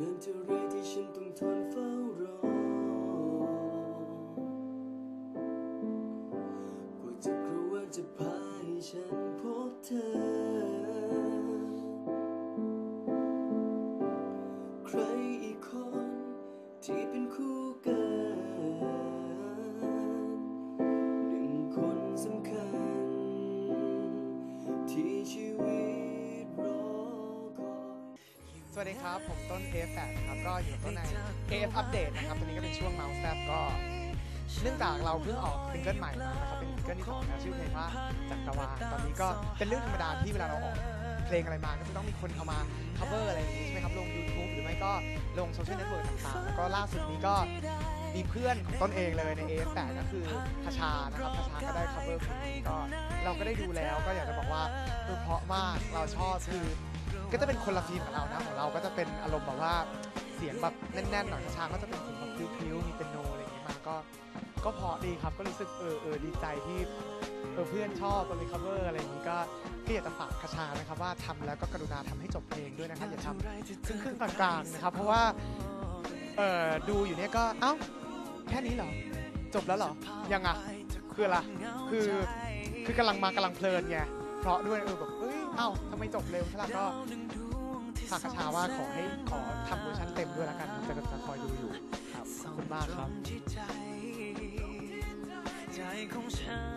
นานเท่าไรที่ฉันต้องทนเฝ้ารอ กว่าจะกลัวว่าจะพาให้ฉันพบเธอ ใครอีกคนที่เป็นคู่กันหนึ่งคนสำคัญที่ชีวิต วัสดีครับ ผมต้น AF8 นะครับก็อยู่ต้นใน AF Update นะครับตอนนี้ก็เป็นช่วงเมาส์แซบก็เนื่องจากเราเพิ่งออกซิงเกิลใหม่มานะครับเป็นซิงเกิลที่สองแล้วชื่อเพลงว่าจักรวาลตอนนี้ก็เป็นเรื่องธรรมดาที่เวลาเราออกเพลงอะไรมาก็จะต้องมีคนเอามา cover อะไรอย่างนี้ใช่ไหมครับลง YouTube หรือไม่ก็ลงโซเชียลเน็ตเวิร์กต่างๆแล้วก็ล่าสุดนี้ก็มีเพื่อนของต้นเองเลยใน AF8 ก็คือคาชานะครับคาชาก็ได้ cover เพลงนี้ก็เราก็ได้ดูแล้วก็อยากจะบอกว่าเออเพราะมากเราชอบคือ ก็จะเป็นคนละฟีลกับเรานะของเราก็จะเป็นอารมณ์แบบว่าเสียงแบบแน่นๆหน่อยช้าๆก็จะเป็นเสียงแบบพลิ้วๆมีเป็นโนอะไรอย่างเงี้ยมาก็ก็เพราะดีครับก็รู้สึกเออเออดีใจที่เออเพื่อนชอบตอนมี cover อะไรอย่างนี้ก็ก็อยากจะฝากกระชานะครับว่าทำแล้วก็กรุณาทำให้จบเพลงด้วยนะครับอย่าทำครึ่งครึ่งๆกลางๆนะครับเพราะว่าเออดูอยู่เนี่ยก็เอ้าแค่นี้เหรอ จบแล้วเหรอ ยังอะ คืออะไรคือคือกำลังมากำลังเพลินไงเพราะด้วยเออแบบเอ้ย เอ้าทำไมจบเร็วฉลาดก็ฝากกระชาว่าขอให้ขอทำเวอร์ชันเต็มด้วยแล้วกันจะจะคอยดูอยู่ครับขอบคุณมากครับใจของฉัน